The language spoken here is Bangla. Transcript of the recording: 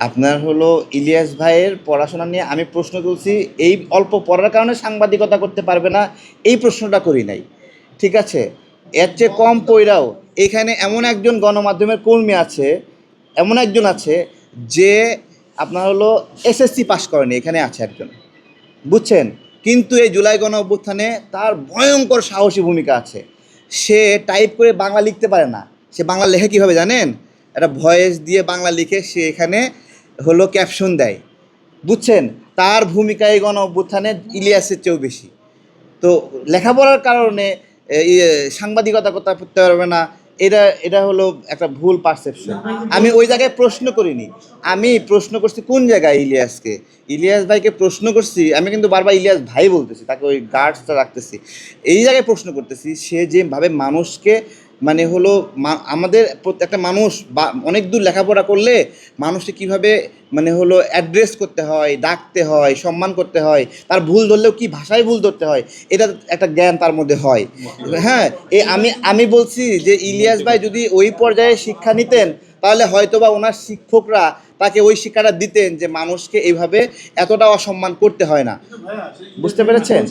আপনার হলো ইলিয়াস ভাইয়ের পড়াশোনা নিয়ে আমি প্রশ্ন তুলছি, এই অল্প পড়ার কারণে সাংবাদিকতা করতে পারবে না, এই প্রশ্নটা করি নাই। ঠিক আছে? এর চেয়ে কম পইরাও, এখানে এমন একজন গণমাধ্যমের কর্মী আছে, এমন একজন আছে যে আপনার হলো এসএসসি পাশ করেনি, এখানে আছে একজন। বুঝছেন? কিন্তু এই জুলাই গণ অভ্যুত্থানে তার ভয়ঙ্কর সাহসী ভূমিকা আছে। সে টাইপ করে বাংলা লিখতে পারে না। সে বাংলা লেখে কীভাবে জানেন? একটা ভয়েস দিয়ে বাংলা লিখে সে এখানে হলো ক্যাপশন দেয়। বুঝছেন? তার ভূমিকা এই গণ ইলিয়াসের চেয়েও বেশি। তো লেখাপড়ার কারণে ইয়ে, সাংবাদিকতা করতে করতে পারবে না। এটা এটা হলো একটা ভুল পারসেপশন আমি ওই জায়গায় প্রশ্ন করিনি। আমি প্রশ্ন করছি কোন জায়গায় ইলিয়াসকে? ইলিয়াস ভাইকে প্রশ্ন করছি আমি কিন্তু বারবার ইলিয়াস ভাই বলতেছি তাকে ওই গার্ডসটা রাখতেছি। এই জায়গায় প্রশ্ন করতেছি সে যেভাবে মানুষকে মানে হলো আমাদের একটা মানুষ বা, অনেক দূর লেখাপড়া করলে মানুষকে কীভাবে মানে হলো অ্যাড্রেস করতে হয়, ডাকতে হয়, সম্মান করতে হয়, তার ভুল ধরলেও কি ভাষায় ভুল ধরতে হয়, এটা একটা জ্ঞান তার মধ্যে হয়। হ্যাঁ এই আমি আমি বলছি যে ইলিয়াস ভাই যদি ওই পর্যায়ে শিক্ষা নিতেন, তাহলে হয়তোবা ওনার শিক্ষকরা তাকে ওই শিক্ষাটা দিতেন যে মানুষকে এইভাবে এতটা অসম্মান করতে হয় না। বুঝতে পেরেছেন?